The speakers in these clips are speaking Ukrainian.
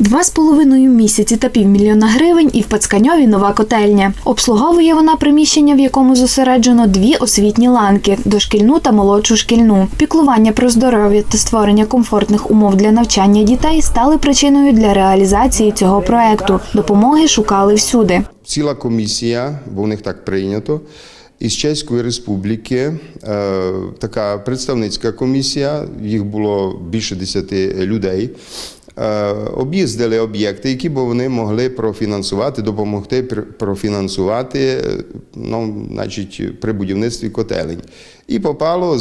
Два з половиною місяці та півмільйона гривень і в Пацканьові нова котельня. Обслуговує вона приміщення, в якому зосереджено дві освітні ланки дошкільну та молодшу шкільну. Піклування про здоров'я та створення комфортних умов для навчання дітей стали причиною для реалізації цього проекту. Допомоги шукали всюди. ціла комісія, бо в них так прийнято. Із Чеської Республіки е, така представницька комісія, їх було більше десяти людей. Е, Об'їздили об'єкти, які б вони могли профінансувати, допомогти профінансувати е, ну, значить, при будівництві котелень. І попало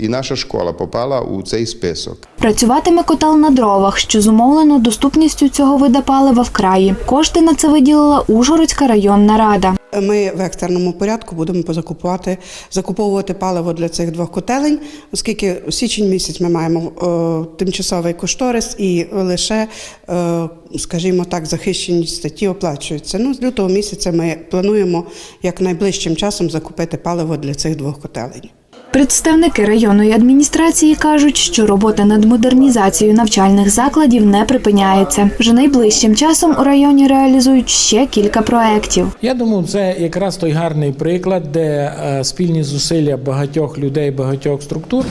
і наша школа попала у цей список. Працюватиме котел на дровах, що зумовлено доступністю цього вида палива в краї. Кошти на це виділила Ужгородська районна рада. Ми в екстреному порядку будемо позакупувати закуповувати паливо для цих двох котелень, оскільки у січень місяць ми маємо е, тимчасовий кошторис і лише, е, скажімо так, захищені статті оплачуються. Ну, з лютого місяця ми плануємо як найближчим часом закупити паливо для цих двох котелень. Представники районної адміністрації кажуть, що робота над модернізацією навчальних закладів не припиняється. Вже найближчим часом у районі реалізують ще кілька проєктів. Я думаю, це якраз той гарний приклад, де е, спільні зусилля багатьох людей, багатьох структур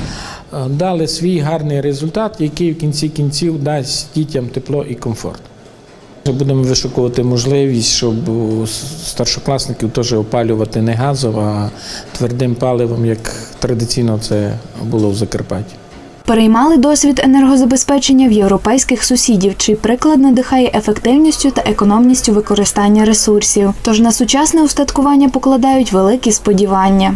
е, дали свій гарний результат, який в кінці кінців дасть дітям тепло і комфорт. Будемо вишукувати можливість, щоб у старшокласників теж опалювати не газово, а твердим паливом, як традиційно це було в Закарпатті. Переймали досвід енергозабезпечення в європейських сусідів, чий приклад надихає ефективністю та економністю використання ресурсів. Тож на сучасне устаткування покладають великі сподівання.